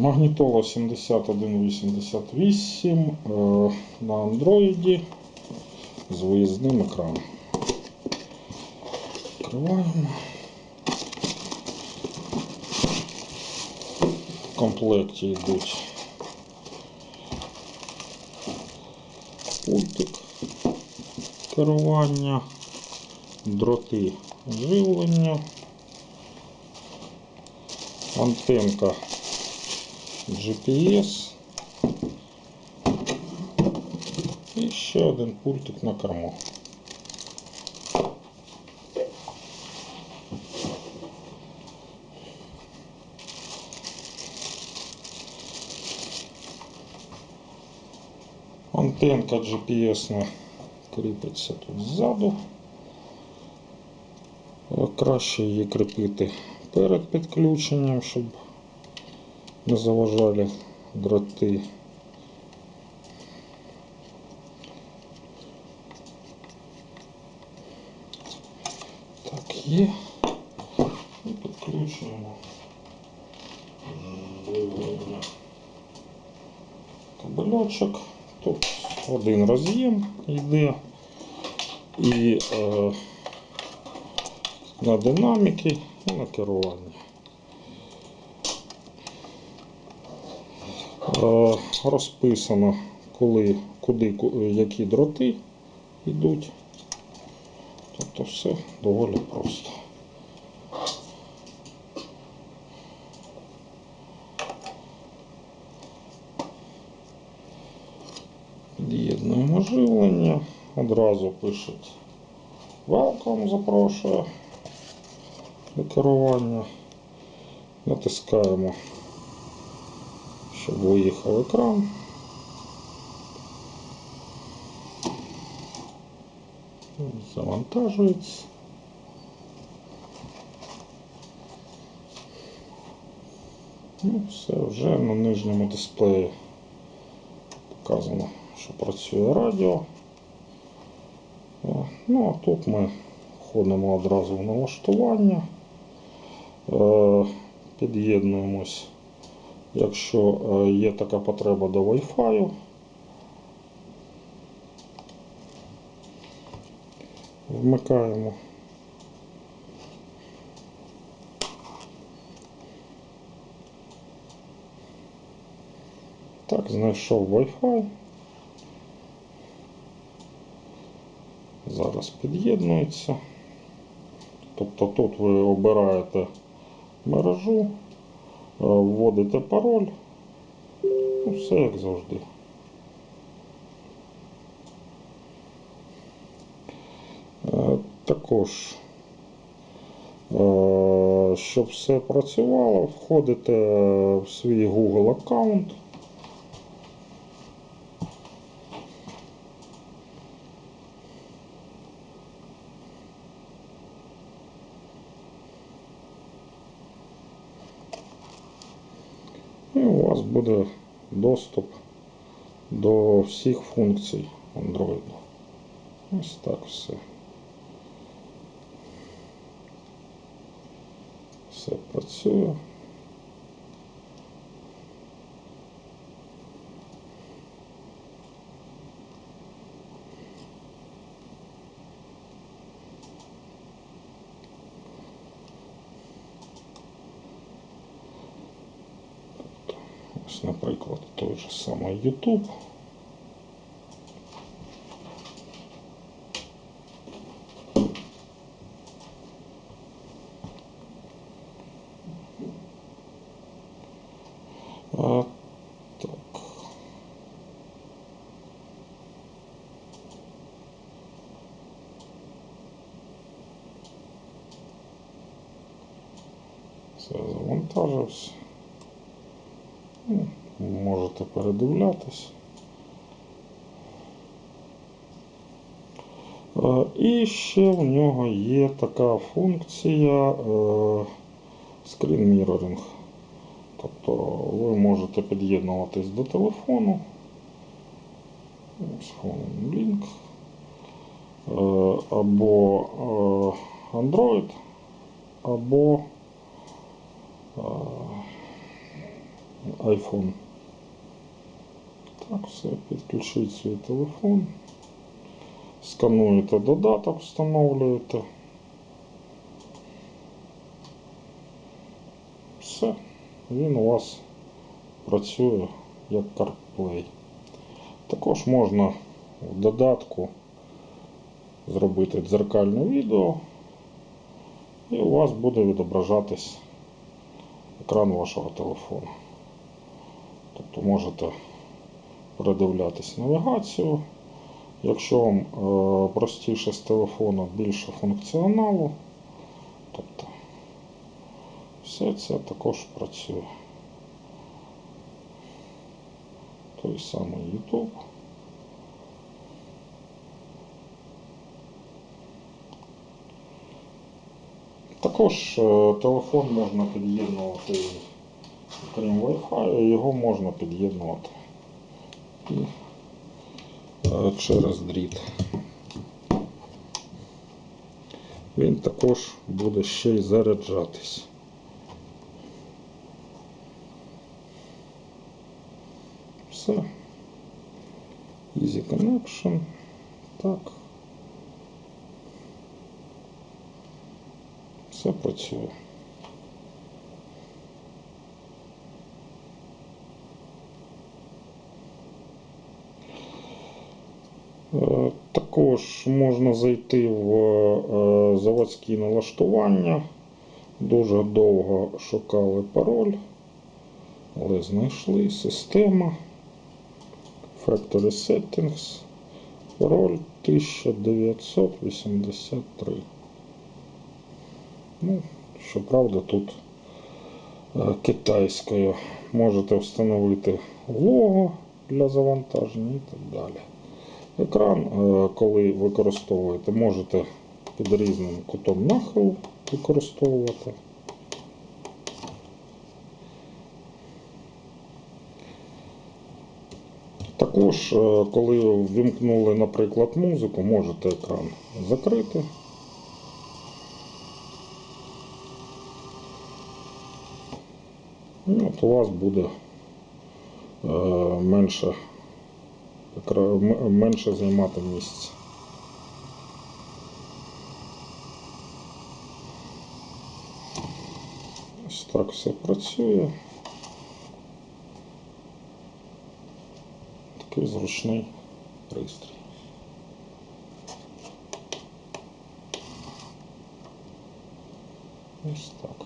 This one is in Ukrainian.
Магнітола 7188 е, на андроїді з виїзним екраном. Відкриваємо. В комплекті йдуть пультик керування, дроти живлення, антенка GPS і ще один пультик на корму. Антенка GPS кріпиться тут ззаду. Краще її кріпити перед підключенням, щоб не заважали дроти. Так, є. І підключуємо кабельочок. Тут один роз'єм йде і е, на динаміки і на керування. Розписано, коли, куди, які дроти йдуть. Тобто все доволі просто. Під'єднуємо живлення. Одразу пишуть Welcome запрошує до керування. Натискаємо, щоб виїхав екран. Завантажується. Ну, все, вже на нижньому дисплеї показано, що працює радіо. Ну, а тут ми входимо одразу в налаштування, Е, під'єднуємось, якщо е, є така потреба до Wi-Fi. Вмикаємо. Так, знайшов Wi-Fi. Зараз під'єднується. Тобто тут ви обираєте мережу, вводите пароль. Ну, все як завжди. Е, Також, е, щоб все працювало, входите в свій Google аккаунт. Вас буде доступ до всіх функцій Android. Ось так все. Все працює. Ось, наприклад, той же самий YouTube. А, так. Все завантажився. Можете передивлятись. Е, І ще в нього є така функція е, Screen Mirroring. Тобто ви можете під'єднуватись до телефону. Лінк. Е, Або Android, або е, iPhone. Так, все, підключіть свій телефон. Скануєте додаток, встановлюєте. Все, він у вас працює як CarPlay. Також можна в додатку зробити дзеркальне відео, і у вас буде відображатись екран вашого телефону. Можете передивлятись навігацію. Якщо вам е, простіше з телефону більше функціоналу, тобто все це також працює. Той самий YouTube. Також е, телефон можна під'єднувати, крім Wi-Fi, його можна під'єднувати і через дріт. Він також буде ще й заряджатись. Все. Easy connection. Так. Все працює. Також можна зайти в е, заводські налаштування. Дуже довго шукали пароль, але знайшли система. Factory Settings. Пароль 1983. Ну, щоправда, тут е, китайською. Можете встановити лого для завантаження і так далі. Екран, е, коли використовуєте, можете під різним кутом нахилу використовувати. Також, е, коли ввімкнули, наприклад, музику, можете екран закрити. От у вас буде е, менше, менше займати місця. Ось так все працює. Такий зручний пристрій. Ось так.